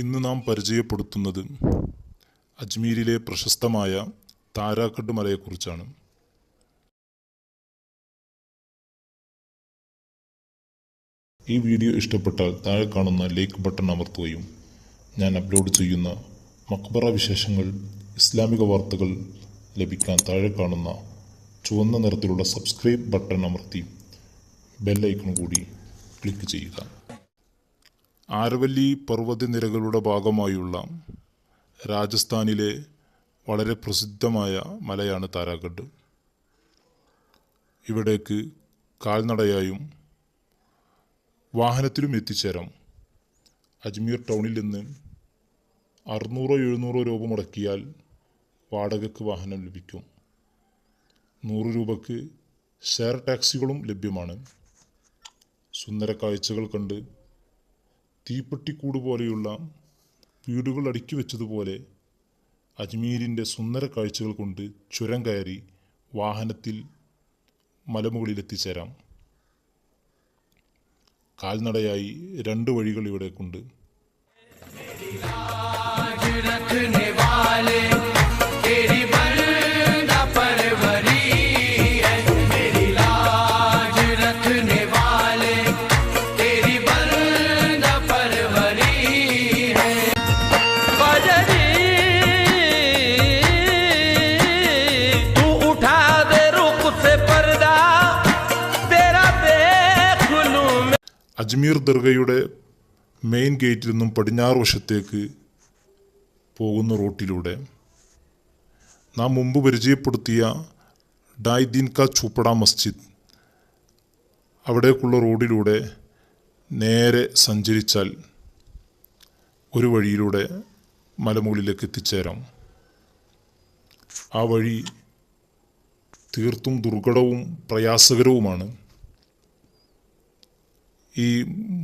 ഇന്ന് നാം പരിചയപ്പെടുത്തുന്നത് അജ്മീരിലെ പ്രശസ്തമായ താരാക്കട്ട് മലയെക്കുറിച്ചാണ്. ഈ വീഡിയോ ഇഷ്ടപ്പെട്ടാൽ താഴെ കാണുന്ന ലൈക്ക് ബട്ടൺ അമർത്തുകയും ഞാൻ അപ്ലോഡ് ചെയ്യുന്ന മക്ബറ വിശേഷങ്ങൾ ഇസ്ലാമിക വാർത്തകൾ ലഭിക്കാൻ താഴെ കാണുന്ന ചുവന്ന നിറത്തിലുള്ള സബ്സ്ക്രൈബ് ബട്ടൺ അമർത്തി ബെല്ലൈക്കൺ കൂടി ക്ലിക്ക് ചെയ്യുക. ആരവല്ലി പർവതനിരകളുടെ ഭാഗമായുള്ള രാജസ്ഥാനിലെ വളരെ പ്രസിദ്ധമായ മലയാണ് താരാഗഡ്. ഇവിടേക്ക് കാൽനടയായും വാഹനത്തിലും എത്തിച്ചേരാം. അജ്മീർ ടൗണിൽ നിന്ന് അറുന്നൂറോ എഴുന്നൂറോ രൂപ മുടക്കിയാൽ വാടകയ്ക്ക് വാഹനം ലഭിക്കും. നൂറ് രൂപയ്ക്ക് ഷെയർ ടാക്സികളും ലഭ്യമാണ്. സുന്ദര കാഴ്ചകൾ കണ്ട് തീപ്പെട്ടിക്കൂട് പോലെയുള്ള വീടുകൾ അടുക്കി വെച്ചതുപോലെ അജ്മീരിന്റെ സുന്ദര കാഴ്ചകൾ കൊണ്ട് ചുരം കയറി വാഹനത്തിൽ മലമുകളിലെത്തിച്ചേരാം കാൽനടയായി രണ്ട് വഴികൾ ഇവിടേക്കുണ്ട് അജ്മീർ ദർഗയുടെ മെയിൻ ഗേറ്റിൽ നിന്നും പടിഞ്ഞാറ് വശത്തേക്ക് പോകുന്ന റൂട്ടിലൂടെ നാം മുമ്പ് പരിചയപ്പെടുത്തിയ ഡായ്ദീൻ കാ ചൂപ്പട മസ്ജിദ് അവിടേക്കുള്ള റോഡിലൂടെ നേരെ സഞ്ചരിച്ചാൽ ഒരു വഴിയിലൂടെ മലമുകളിലേക്ക് എത്തിച്ചേരാം. ആ വഴി തീർത്തും ദുർഘടവും പ്രയാസകരവുമാണ്. ഈ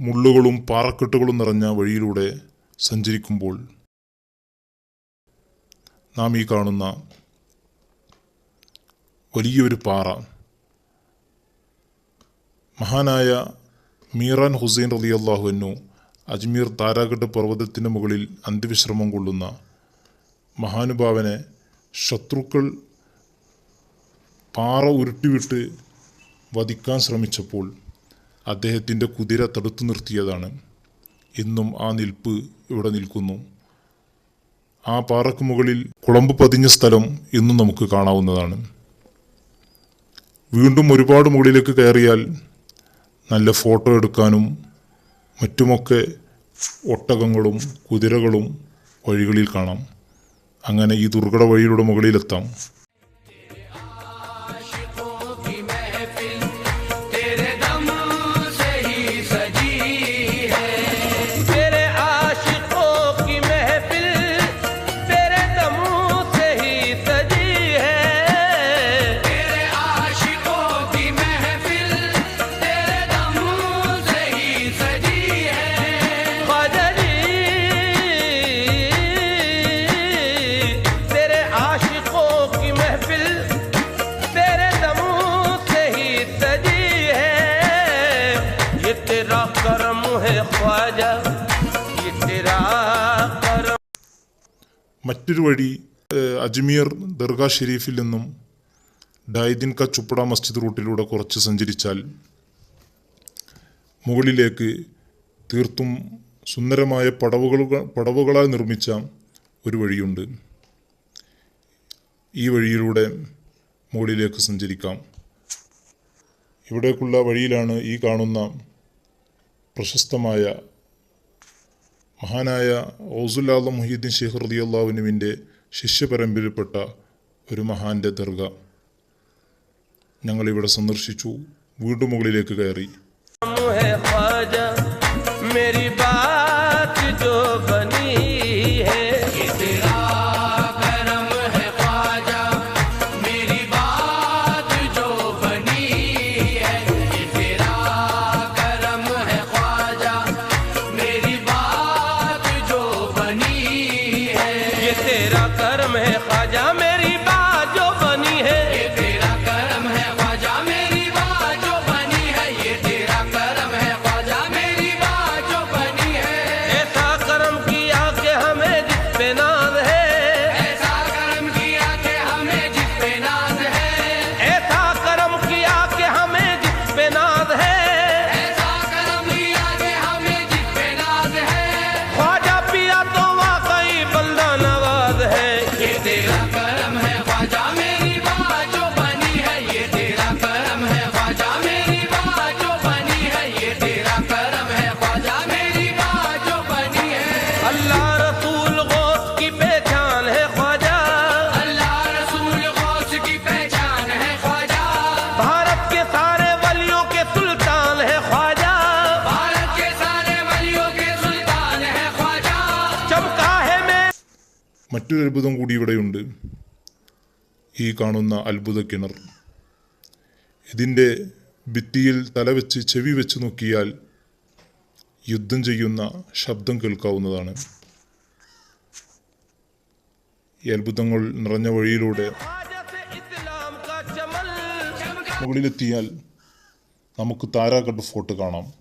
മുള്ളുകളും പാറക്കെട്ടുകളും നിറഞ്ഞ വഴിയിലൂടെ സഞ്ചരിക്കുമ്പോൾ നാം ഈ കാണുന്ന വലിയൊരു പാറ മഹാനായ മീറാൻ ഹുസൈൻ റലി അള്ളാഹുവിനു അജ്മീർ താരാഗഡ് പർവതത്തിന് മുകളിൽ അന്ത്യവിശ്രമം കൊള്ളുന്ന മഹാനുഭാവനെ ശത്രുക്കൾ പാറ ഉരുട്ടിവിട്ട് വധിക്കാൻ ശ്രമിച്ചപ്പോൾ അദ്ദേഹത്തിന്റെ കുതിര തടുത്തു നിർത്തിയതാണ്. ഇന്നും ആ നിൽപ്പ് ഇവിടെ നിൽക്കുന്നു. ആ പാറക്ക് മുകളിൽ കുളമ്പ് പതിഞ്ഞ സ്ഥലം ഇന്നും നമുക്ക് കാണാവുന്നതാണ്. വീണ്ടും ഒരുപാട് മുകളിലേക്ക് കയറിയാൽ നല്ല ഫോട്ടോ എടുക്കാനും മറ്റുമൊക്കെ ഒട്ടകങ്ങളും കുതിരകളും വഴികളിൽ കാണാം. അങ്ങനെ ഈ ദുർഘട വഴിയിലൂടെ മുകളിലെത്താം. മറ്റൊരു വഴി അജ്മീർ ദർഗാ ഷെരീഫിൽ നിന്നും ഡൈദിൻ ക ചുപ്പട മസ്ജിദ് റൂട്ടിലൂടെ കുറച്ച് സഞ്ചരിച്ചാൽ മുകളിലേക്ക് തീർത്തും സുന്ദരമായ പടവുകൾ പടവുകളാൽ നിർമ്മിച്ച ഒരു വഴിയുണ്ട്. ഈ വഴിയിലൂടെ മുകളിലേക്ക് സഞ്ചരിക്കാം. ഇവിടേക്കുള്ള വഴിയിലാണ് ഈ കാണുന്ന പ്രശസ്തമായ മഹാനായ ഓസുല്ലാല മുഹീദ്ദീൻ ഷെയ്ഖ് റതി അള്ളാഹുനുവിന്റെ ശിഷ്യപരമ്പരയിൽപ്പെട്ട ഒരു മഹാന്റെ ദർഗ. ഞങ്ങളിവിടെ സന്ദർശിച്ചു വീട്ടുമുകളിലേക്ക് കയറി. മറ്റൊരു അത്ഭുതം കൂടി ഇവിടെയുണ്ട്. ഈ കാണുന്ന അത്ഭുത കിണർ. ഇതിന്റെ ഭിത്തിയിൽ തലവെച്ച് ചെവി വെച്ച് നോക്കിയാൽ യുദ്ധം ചെയ്യുന്ന ശബ്ദം കേൾക്കാവുന്നതാണ്. ഈ അത്ഭുതങ്ങൾ നിറഞ്ഞ വഴിയിലൂടെ മുകളിലെത്തിയാൽ നമുക്ക് താരാഗഡ് ഫോർട്ട് കാണാം.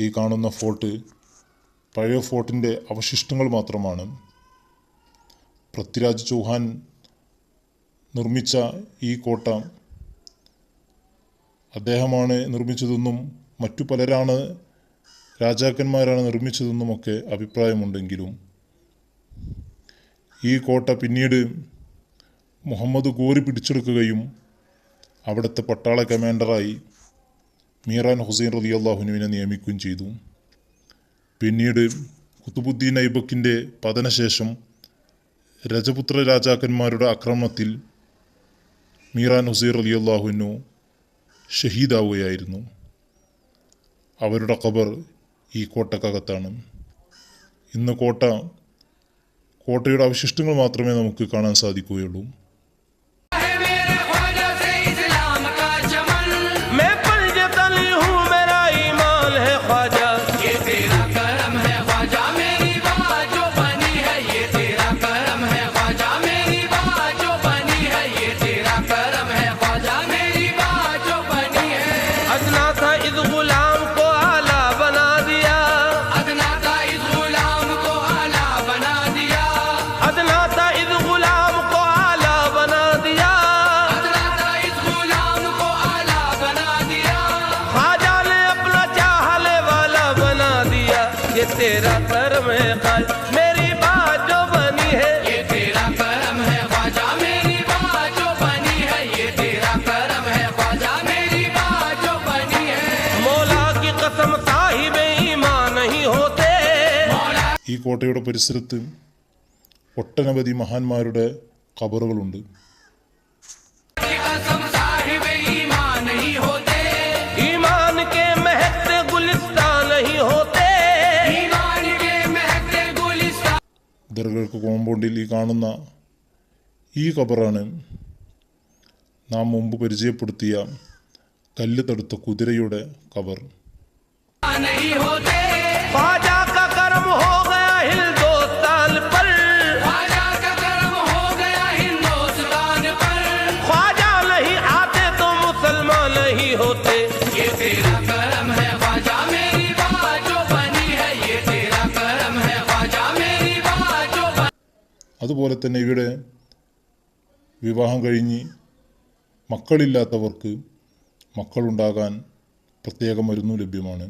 ഈ കാണുന്ന ഫോർട്ട് പഴയ ഫോർട്ടിന്റെ അവശിഷ്ടങ്ങൾ മാത്രമാണ്. പൃഥ്വിരാജ് ചൗഹാൻ നിർമ്മിച്ച ഈ കോട്ട അദ്ദേഹമാണ് നിർമ്മിച്ചതെന്നും മറ്റു പലരാണ് രാജാക്കന്മാരാണ് നിർമ്മിച്ചതെന്നുമൊക്കെ അഭിപ്രായമുണ്ടെങ്കിലും ഈ കോട്ട പിന്നീട് മുഹമ്മദ് ഗോരി പിടിച്ചെടുക്കുകയും അവിടുത്തെ പട്ടാള കമാൻഡറായി മീറാൻ ഹുസൈൻ റലി അള്ളാഹുനുവിനെ നിയമിക്കുകയും ചെയ്തു. പിന്നീട് കുത്തുബുദ്ദീൻ ഐബക്കിന്റെ പതനശേഷം രജപുത്ര രാജാക്കന്മാരുടെ ആക്രമണത്തിൽ മീറാൻ ഹുസൈർ അലി അള്ളാഹുനു ഷഹീദാവുകയായിരുന്നു. അവരുടെ ഖബർ ഈ കോട്ടക്കകത്താണ്. ഇന്ന് കോട്ട കോട്ടയുടെ അവശിഷ്ടങ്ങൾ മാത്രമേ നമുക്ക് കാണാൻ സാധിക്കുകയുള്ളൂ. तेरा कर्म है ख्वाजा मेरी बात जो बनी है ये तेरा करम है ख्वाजा मेरी बात जो बनी है ये तेरा करम है ख्वाजा मेरी बात जो बनी है मौला की कसम साहिब ईमान नहीं होते ഈ കോട്ടയുടെ പരിസരത്ത് ഒട്ടനവധി മഹാന്മാരുടെ ഖബറുകളുണ്ട് ദർഗകൾക്ക് കോമ്പൗണ്ടിൽ ഈ കാണുന്ന ഈ കബറാണ് നാം മുമ്പ് പരിചയപ്പെടുത്തിയ കല്ല് തടുത്ത കുതിരയുടെ ഖബർ അതുപോലെ തന്നെ ഇവിടെ വിവാഹം കഴിഞ്ഞ് മക്കളില്ലാത്തവർക്ക് മക്കളുണ്ടാകാൻ പ്രത്യേക മരുന്നും ലഭ്യമാണ്.